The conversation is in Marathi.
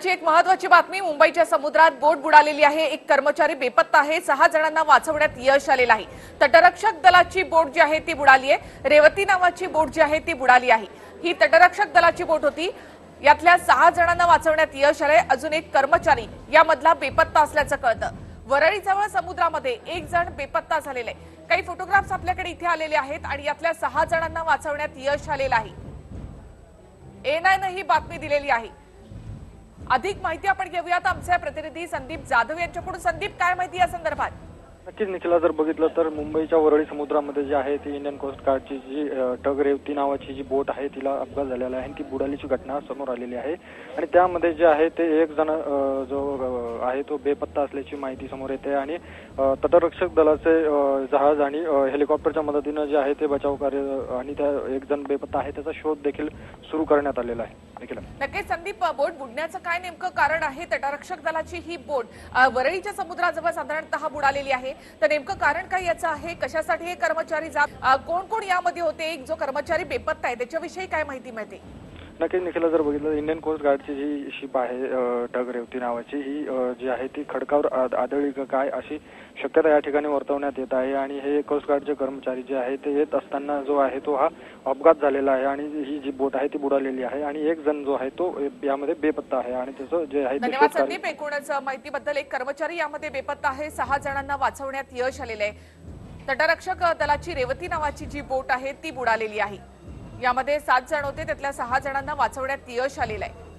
एक महत्वाची बातमी मुंबईच्या समुद्रात बोट बुडालेली आहे. एक कर्मचारी बेपत्ता आहे. सहा जणांना वाचवण्यात यश आलेलं आहे. तटरक्षक दलाची बोट जी आहे ती बुडाली आहे. रेवती नावाची बोट जी आहे ती बुडाली आहे. ही तटरक्षक दलाची बोट होती. यातल्या सहा जणांना वाचवण्यात यश आलंय. अजून एक कर्मचारी यामधला बेपत्ता असल्याचं कळतं. वरळीजवळ समुद्रामध्ये एक जण बेपत्ता झालेला. आहे काही फोटोग्राफ्स आपल्याकडे इथे आलेले आहेत आणि यातल्या सहा जणांना वाचवण्यात यश आलेलं आहे. एनआयनं ही बातमी दिलेली आहे. अधिक माहिती आपण घेऊयात. आमचे प्रतिनिधी संदीप जाधव यांच्याकडून. संदीप काय माहिती या संदर्भात? नक्कीच निखिला जर बघितलं तर मुंबईच्या वरळी समुद्रामध्ये जी आहे ती इंडियन कोस्ट गार्डची जी टग रेवती नावाची जी बोट आहे तिला अपघात झालेला आहे आणि ती बुडालीची घटना समोर आलेली आहे. आणि त्यामध्ये जे आहे ते एक जण जो आहे तो बेपत्ता असल्याची माहिती समोर येते आणि तटरक्षक दलाचे जहाज आणि हेलिकॉप्टरच्या मदतीनं जे आहे ते बचाव कार्य आणि त्या एक जण बेपत्ता आहे त्याचा शोध देखील सुरू करण्यात आलेला आहे. नक्कीच संदीप बोट बुडण्याचं काय नेमकं कारण आहे? तटरक्षक दलाची ही बोट वरळीच्या समुद्राजवळ साधारणतः बुडालेली आहे. तर नेमकं कारण काय याचं आहे? कशासाठी हे कर्मचारी जात कोण कोण यामध्ये होते? एक जो कर्मचारी बेपत्ता आहे त्याच्याविषयी काय माहिती मिळते? नक्कीच निखिला जर बघितलं इंडियन कोस्ट गार्डची जी शिप आहे अ, टग रेवती नावाची ही जी आहे ती खडकावर आदळी काय अशी शक्यता या ठिकाणी वर्तवण्यात येत आहे आणि हे कोस्ट गार्डचे कर्मचारी जे आहे ते येत असताना जो आहे तो हा अपघात झालेला आहे आणि ही जी बोट आहे ती बुडालेली आहे आणि एक जण जो आहे तो यामध्ये बेपत्ता आहे आणि त्याचं जे आहे धन्यवाद संदीप एकूणच माहितीबद्दल. एक कर्मचारी यामध्ये बेपत्ता आहे. सहा जणांना वाचवण्यात यश आलेलं आहे. तटरक्षक दलाची रेवती नावाची जी बोट आहे ती बुडालेली आहे. यामध्ये सात जण होते. त्यातल्या सहा जणांना वाचवण्यात यश आलेलं आहे.